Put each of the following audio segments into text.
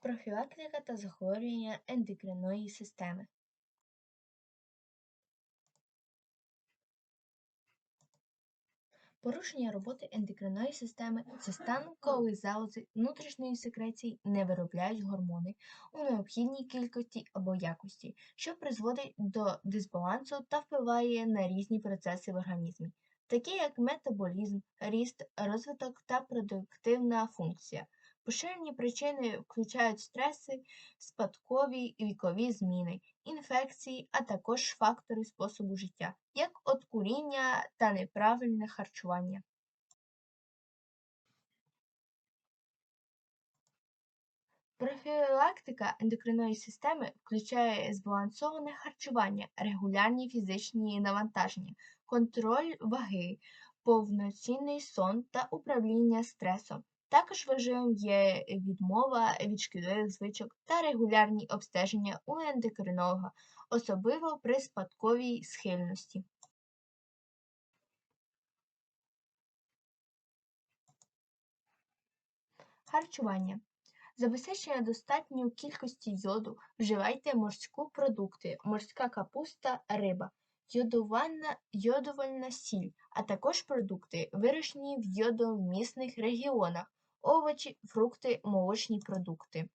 Профілактика та захворювання ендокринної системи. Порушення роботи ендокринної системи це стан, коли залози внутрішньої секреції не виробляють гормони у необхідній кількості або якості, що призводить до дисбалансу та впливає на різні процеси в організмі, такі як метаболізм, ріст, розвиток та продуктивна функція. Поширені причини включають стреси, спадкові і вікові зміни, інфекції, а також фактори способу життя, як от куріння та неправильне харчування. Профілактика ендокринної системи включає збалансоване харчування, регулярні фізичні навантаження, контроль ваги, повноцінний сон та управління стресом. Також важливим є відмова від шкідливих звичок та регулярні обстеження у ендокринолога, особливо при спадковій схильності. Харчування. Забезпечення достатньої кількості йоду вживайте морську продукти, морська капуста, риба, йодувальна, йодувальна сіль, а також продукти, вирощені в йодомісних регіонах, овочі, фрукти, молочні продукти.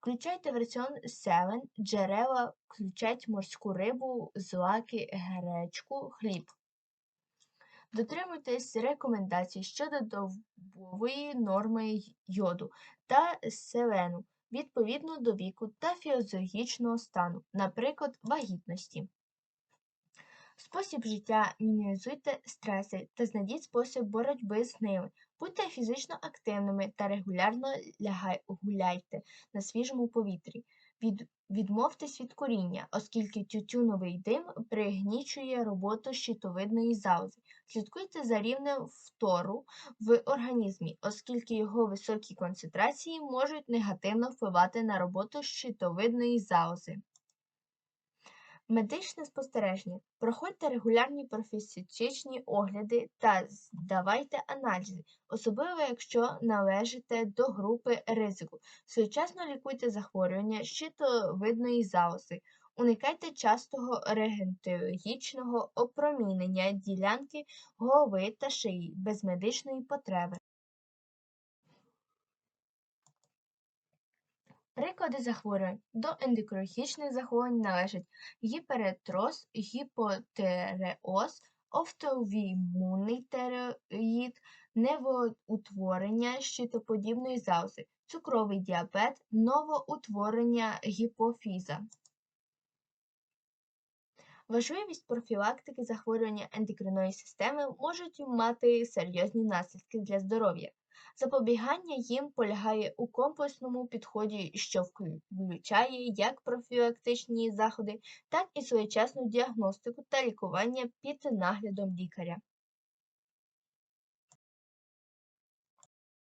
Включайте в раціон селен, джерела, включайте морську рибу, злаки, гречку, хліб. Дотримуйтесь рекомендацій щодо добової норми йоду та селену відповідно до віку та фізіологічного стану, наприклад, вагітності. Спосіб життя мінімізуйте стреси та знайдіть спосіб боротьби з ними. Будьте фізично активними та регулярно гуляйте на свіжому повітрі. Від, Відмовтесь від куріння, оскільки тютюновий дим пригнічує роботу щитовидної залози. Слідкуйте за рівнем фтору в організмі, оскільки його високі концентрації можуть негативно впливати на роботу щитовидної залози. Медичне спостереження. Проходьте регулярні профілактичні огляди та здавайте аналізи, особливо якщо належите до групи ризику. Своєчасно лікуйте захворювання щитовидної залози, уникайте частого регентологічного опромінення ділянки голови та шиї без медичної потреби. Приклади захворювань до ендокринічних захворювань належать гіперетроз, гіпотереоз, офтовімунний тероїд, невоутворення щитоподібної залози, цукровий діабет, новоутворення гіпофіза. Важливість профілактики захворювання ендокринної системи можуть мати серйозні наслідки для здоров'я. Запобігання їм полягає у комплексному підході, що включає як профілактичні заходи, так і своєчасну діагностику та лікування під наглядом лікаря.